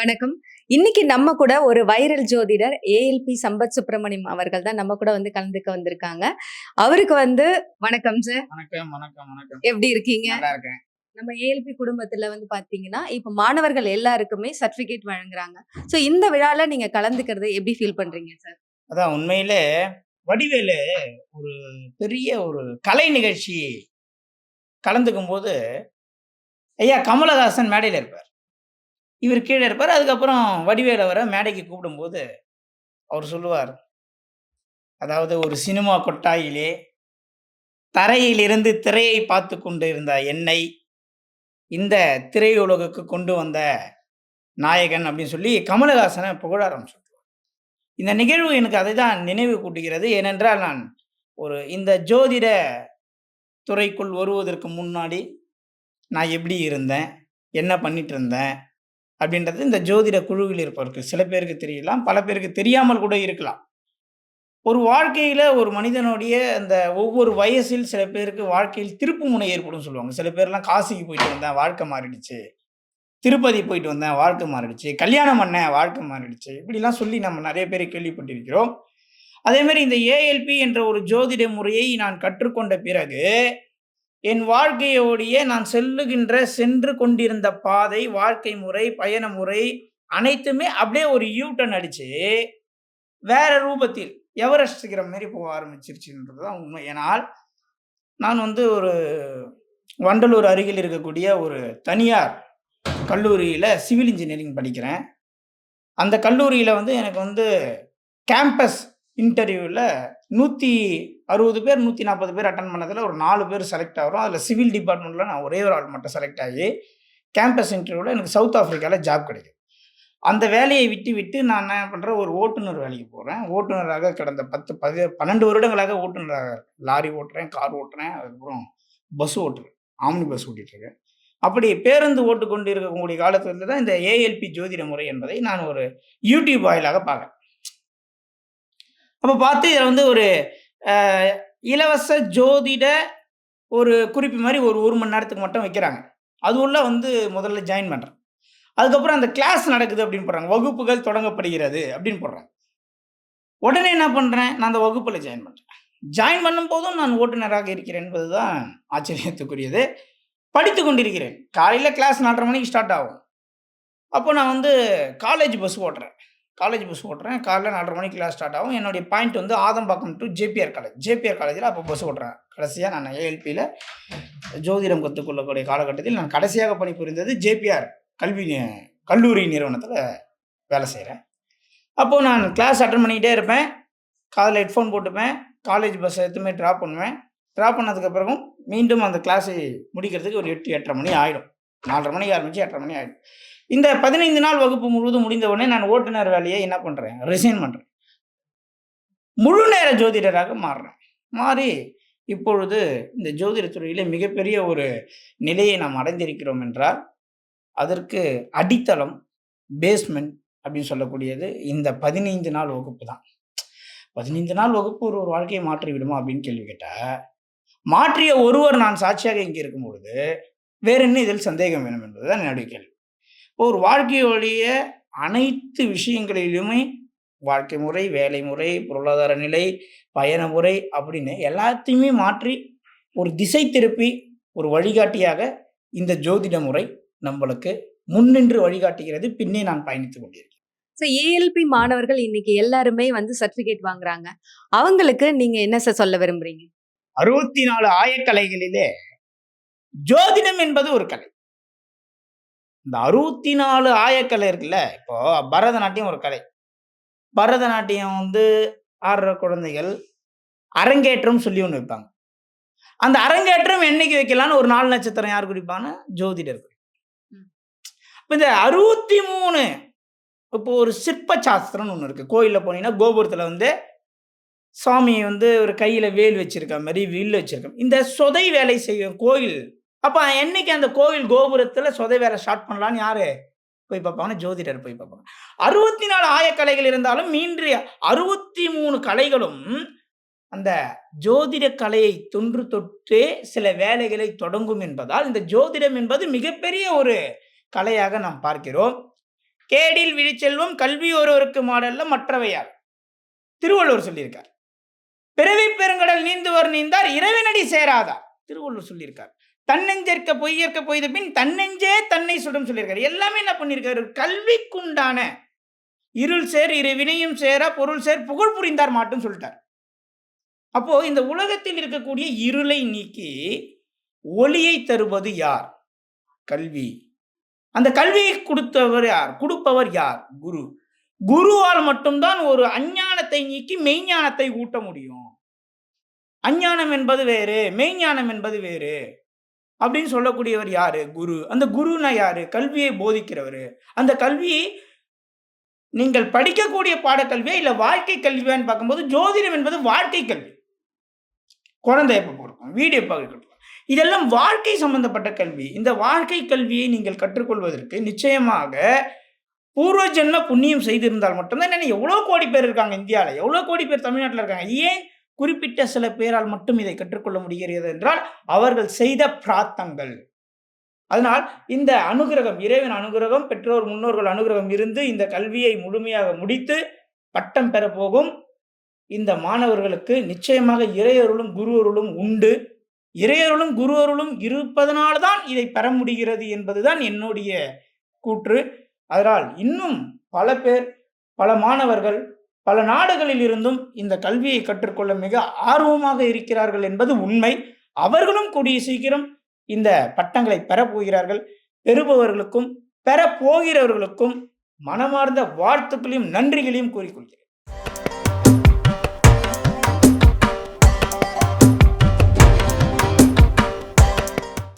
வணக்கம். இன்னைக்கு நம்ம கூட ஒரு வைரல் ஜோதிடர் ஏஎல்பி சம்பத் சுப்பிரமணியம் அவர்கள் தான் நம்ம கூட வந்து கலந்துக்க வந்திருக்காங்க. அவருக்கு வந்து வணக்கம் சார் வணக்கம் வணக்கம் வணக்கம். எப்படி இருக்கீங்க? நம்ம ஏஎல்பி குடும்பத்துல வந்து பாத்தீங்கன்னா இப்ப மாணவர்கள் எல்லாருக்குமே சர்டிபிகேட் வழங்குறாங்க. சோ இந்த விழால நீங்க கலந்துக்கிறது எப்படி ஃபீல் பண்றீங்க சார் அதான் உண்மையிலே வடிவேலு ஒரு பெரிய ஒரு கலை நிகழ்ச்சி கலந்துக்கும் போது ஐயா கமலஹாசன் மேடையில் இருப்பார். இவர் கீழே இருப்பார். அதுக்கப்புறம் வடிவேலு அவரை மேடைக்கு கூப்பிடும்போது அவர் சொல்லுவார். அதாவது ஒரு சினிமா கொட்டாயிலே தரையிலிருந்து திரையை பார்த்து கொண்டு இருந்த என்னை இந்த திரையுலகுக்கு கொண்டு வந்த நாயகன் அப்படின்னு சொல்லி கமலஹாசனை புகழ ஆரம்பிச்சு இந்த நிகழ்வு எனக்கு அதை தான் நினைவு கூட்டுகிறது. ஏனென்றால் நான் ஒரு இந்த ஜோதிட துறைக்குள் வருவதற்கு முன்னாடி நான் எப்படி இருந்தேன்? என்ன பண்ணிட்டு இருந்தேன்? அப்படின்றது இந்த ஜோதிட குழுவில் இருப்பவருக்கு சில பேருக்கு தெரியலாம் பல பேருக்கு தெரியாமல் கூட இருக்கலாம். ஒரு வாழ்க்கையில் ஒரு மனிதனுடைய அந்த ஒவ்வொரு வயசில் சில பேருக்கு வாழ்க்கையில் திருப்பு முனை ஏற்படும் சொல்லுவாங்க. சில பேர்லாம் காசிக்கு போயிட்டு வந்தேன் வாழ்க்கை மாறிடுச்சு. திருப்பதி போயிட்டு வந்தேன் வாழ்க்கை மாறிடுச்சு. கல்யாணம் பண்ணேன் வாழ்க்கை மாறிடுச்சு. இப்படிலாம் சொல்லி நம்ம நிறைய பேர் கேள்விப்பட்டிருக்கிறோம். அதே மாதிரி இந்த ஏஎல்பி என்ற ஒரு ஜோதிட முறையை நான் கற்றுக்கொண்ட பிறகு என் வாழ்க்கையோடைய நான் செல்லுகின்ற சென்று கொண்டிருந்த பாதை வாழ்க்கை முறை பயண முறை அனைத்துமே அப்படியே ஒரு யூட்டன் அடிச்சு வேற ரூபத்தில் எவரெஸ்ட் சிகரம் மாரி போக ஆரம்பிச்சிருச்சுன்றது தான் உண்மை. ஏனால் நான் வந்து ஒரு வண்டலூர் அருகில் இருக்கக்கூடிய ஒரு தனியார் கல்லூரியில் சிவில் இன்ஜினியரிங் படிக்கிறேன். அந்த கல்லூரியில் வந்து எனக்கு வந்து கேம்பஸ் இன்டர்வியூவில் நூற்றி அறுபது பேர் நூற்றி நாற்பது பேர் அட்டன் பண்ணதில் ஒரு நாலு பேர் செலக்ட் ஆகிறோம். அதில் சிவில் டிபார்ட்மெண்ட்டில் நான் ஒரே ஒரு ஆள் மட்டும் செலக்ட் ஆகி கேம்பஸ் இன்டர்வியூவில் எனக்கு சவுத் ஆஃப்ரிக்காவில் ஜாப் கிடைக்குது. அந்த வேலையை விட்டு விட்டு நான் என்ன பண்ணுறேன் ஒரு ஓட்டுநர் வேலைக்கு போகிறேன் ஓட்டுநராக கடந்த பத்து பதி பன்னெண்டு வருடங்களாக ஓட்டுநராக லாரி ஓட்டுறேன் கார் ஓட்டுறேன் அதுக்கப்புறம் பஸ் ஓட்டுறேன். ஆம்னி பஸ் ஓட்டிகிட்ருக்கேன் அப்படி பேருந்து ஓட்டு கொண்டு இருக்கக்கூடிய காலத்துலேருந்து தான் இந்த ஏஎல்பி ஜோதிட முறை என்பதை நான் ஒரு யூடியூப் வாயிலாக பார்க்குறேன். அப்போ பார்த்து இதில் வந்து ஒரு இலவச ஜோதிட ஒரு குறிப்பு மாதிரி ஒரு ஒரு மணி நேரத்துக்கு மட்டும் வைக்கிறாங்க. அது உள்ள வந்து முதல்ல ஜாயின் பண்ணுறேன் அதுக்கப்புறம் அந்த கிளாஸ் நடக்குது அப்படின்னு போடுறாங்க. வகுப்புகள் தொடங்கப்படுகிறது அப்படின்னு போடுறாங்க. உடனே என்ன பண்ணுறேன் நான் அந்த வகுப்பில் ஜாயின் பண்ணுறேன் ஜாயின் பண்ணும்போதும் நான் ஓட்டுநராக இருக்கிறேன் என்பது தான் ஆச்சரியத்துக்குரியது. படித்து கொண்டிருக்கிறேன். காலையில் கிளாஸ் நாலரை மணிக்கு ஸ்டார்ட் ஆகும். அப்போ நான் வந்து காலேஜ் பஸ் ஓட்டுறேன். காலேஜ் பஸ் ஓட்டுறேன். காலைல நாலரை மணிக்கு கிளாஸ் ஸ்டார்ட் ஆகும். என்னுடைய பாயிண்ட் வந்து Adambakkam to JBR college JBR காலேஜில் அப்போ பஸ் ஓட்டுறேன். கடைசியாக நான் ஏஎல்பியில் ஜோதிடம் கற்றுக்கொள்ளக்கூடிய காலகட்டத்தில் நான் கடைசியாக பணிபுரிந்தது ஜேபிஆர் கல்வி கல்லூரி நிறுவனத்தில் வேலை செய்கிறேன் அப்போது நான் கிளாஸ் அட்டன் பண்ணிக்கிட்டே இருப்பேன். காதில் ஹெட்ஃபோன் போட்டுப்பேன். காலேஜ் பஸ் எடுத்துமே ட்ராப் பண்ணுவேன். ட்ராப் பண்ணதுக்கு பிறகும் மீண்டும் அந்த கிளாஸை முடிக்கிறதுக்கு ஒரு எட்டு எட்டரை மணி ஆகிடும் நாலரை மணிக்கு ஆரம்பித்து எட்டரை மணி ஆகிடும் இந்த பதினைந்து நாள் வகுப்பு முழுவதும் முடிந்த உடனே நான் ஓட்டுநர் வேலையை என்ன பண்ணுறேன் ரிசைன் பண்ணுறேன் முழு நேர ஜோதிடராக மாறுறேன். மாறி இப்பொழுது இந்த ஜோதிடத்துறையிலே மிகப்பெரிய ஒரு நிலையை நாம் அடைந்திருக்கிறோம் என்றால் அதற்கு அடித்தளம் பேஸ்மெண்ட் அப்படின்னு சொல்லக்கூடியது இந்த பதினைந்து நாள் வகுப்பு தான். பதினைந்து நாள் வகுப்பு ஒரு ஒரு வாழ்க்கையை மாற்றி விடுமா அப்படின்னு கேள்வி கேட்டால் மாற்றிய ஒருவர் நான் சாட்சியாக இங்கே இருக்கும் பொழுது வேற என்ன இதில் சந்தேகம் வேணும் என்பதுதான் என்னுடைய கேள்வி. இப்போ ஒரு வாழ்க்கையோடைய அனைத்து விஷயங்களிலுமே வாழ்க்கை முறை வேலை முறை பொருளாதார நிலை பயண முறை அப்படின்னு எல்லாத்தையுமே மாற்றி ஒரு திசை திருப்பி ஒரு வழிகாட்டியாக இந்த ஜோதிட முறை நம்மளுக்கு முன்னின்று வழிகாட்டுகிறது. பின்னே நான் பயணித்துக் கொண்டிருக்கிறேன். சோ ஏஎல்பி மாணவர்கள் இன்னைக்கு எல்லாருமே வந்து சர்டிபிகேட் வாங்குறாங்க. அவங்களுக்கு நீங்க என்ன சார் சொல்ல விரும்புறீங்க? அறுபத்தி நாலு ஆயக்கலைகளிலே ஜோதிடம் என்பது ஒரு கலை. இந்த அறுபத்தி நாலு ஆயக்கலை இருக்குல்ல இப்போ பரதநாட்டியம் ஒரு கலை. பரதநாட்டியம் வந்து ஆடுற குழந்தைகள் அரங்கேற்றம் சொல்லி ஒன்று வைப்பாங்க. அந்த அரங்கேற்றம் என்னைக்கு வைக்கலான்னு ஒரு நாலு நட்சத்திரம் யார் குறிப்பாங்கன்னா ஜோதிடர். இப்போ இந்த அறுபத்தி மூணு இப்போ ஒரு சிற்ப சாஸ்திரம்னு ஒன்று இருக்கு. கோயிலில் போனீங்கன்னா கோபுரத்தில் வந்து சாமி வந்து ஒரு கையில் வேல் வச்சிருக்க மாதிரி வில் வச்சிருக்க இந்த சொதை வேலை செய்யும் கோயில் அப்போ என்னைக்கு அந்த கோவில் கோபுரத்தில் சொதை வேலை ஸ்டார்ட் பண்ணலான்னு யாரு? போய் பார்ப்பாங்கன்னா ஜோதிடர் போய் பார்ப்பாங்க. அறுபத்தி நாலு ஆயக்கலைகள் இருந்தாலும் மீன்றிய அறுபத்தி மூணு கலைகளும் அந்த ஜோதிட கலையை தொன்று தொட்டே சில வேலைகளை தொடங்கும் என்பதால் இந்த ஜோதிடம் என்பது மிகப்பெரிய ஒரு கலையாக நாம் பார்க்கிறோம். கேடில் விழிச்செல்வம் கல்வி ஒருவருக்கு மாடல்ல மற்றவையார் திருவள்ளுவர் சொல்லியிருக்கார். பிறவி பெருங்கடல் நீந்துவர் நீந்தார் இறைவனடி சேராதார். திருவள்ளுவர் சொல்லியிருக்கார். தன்னெஞ்சற்க பொய்யற்க பொய்த பின் தன்னெஞ்சே தன்னை சுடும் சொல்லியிருக்காரு. எல்லாமே என்ன பண்ணியிருக்காரு? கல்விக்குண்டான இருள் சேர் இரு வினையும் சேர பொருள் சேர் புகழ் புரிந்தார் மாட்டும் சொல்லிட்டார். அப்போ இந்த உலகத்தில் இருக்கக்கூடிய இருளை நீக்கி ஒளியை தருவது யார்? கல்வி. அந்த கல்வியை கொடுத்தவர் யார்? கொடுப்பவர் யார்? குரு. குருவால் மட்டும்தான் ஒரு அஞ்ஞானத்தை நீக்கி மெய்ஞானத்தை ஊட்ட முடியும். அஞ்ஞானம் என்பது வேறு மெய்ஞானம் என்பது வேறு. அப்படின்னு சொல்லக்கூடியவர் யாரு? குரு. அந்த குருனா யாரு? கல்வியை போதிக்கிறவர். அந்த கல்வி நீங்கள் படிக்கக்கூடிய பாடக்கல்வியா இல்லை வாழ்க்கை கல்வியான்னு பார்க்கும்போது ஜோதிடம் என்பது வாழ்க்கை கல்வி. குழந்தை எப்போ பிறக்கும்? வீடு எப்போ கட்டணும் இதெல்லாம் வாழ்க்கை சம்பந்தப்பட்ட கல்வி. இந்த வாழ்க்கை கல்வியை நீங்கள் கற்றுக்கொள்வதற்கு நிச்சயமாக பூர்வ ஜென்ம புண்ணியம் செய்திருந்தால் மட்டும்தான் என்ன எவ்வளோ கோடி பேர் இருக்காங்க இந்தியாவில் எவ்வளோ கோடி பேர் தமிழ்நாட்டில் இருக்காங்க? ஏன் குறிப்பிட்ட சில பேரால் மட்டும் இதை கற்றுக்கொள்ள முடிகிறது என்றால் அவர்கள் செய்த பிராத்தங்கள் அதனால் இந்த அனுகிரகம் இறைவன் அனுகிரகம் பெற்றோர் முன்னோர்கள் அனுகிரகம் இருந்து இந்த கல்வியை முழுமையாக முடித்து பட்டம் பெறப்போகும் இந்த மாணவர்களுக்கு நிச்சயமாக இறையருளும் குருவருளும் உண்டு. இறையருளும் குருவருளும் இருப்பதனால்தான் இதை பெற முடிகிறது என்பதுதான் என்னுடைய கூற்று. அதனால் இன்னும் பல பேர் பல மாணவர்கள் பல நாடுகளில் இருந்தும் இந்த கல்வியை கற்றுக்கொள்ள மிக ஆர்வமாக இருக்கிறார்கள் என்பது உண்மை. அவர்களும் கூடிய சீக்கிரம் இந்த பட்டங்களை பெறப்போகிறார்கள். பெறுபவர்களுக்கும் பெறப்போகிறவர்களுக்கும் மனமார்ந்த வாழ்த்துக்களையும் நன்றிகளையும் கூறிக்கொள்கிறேன்.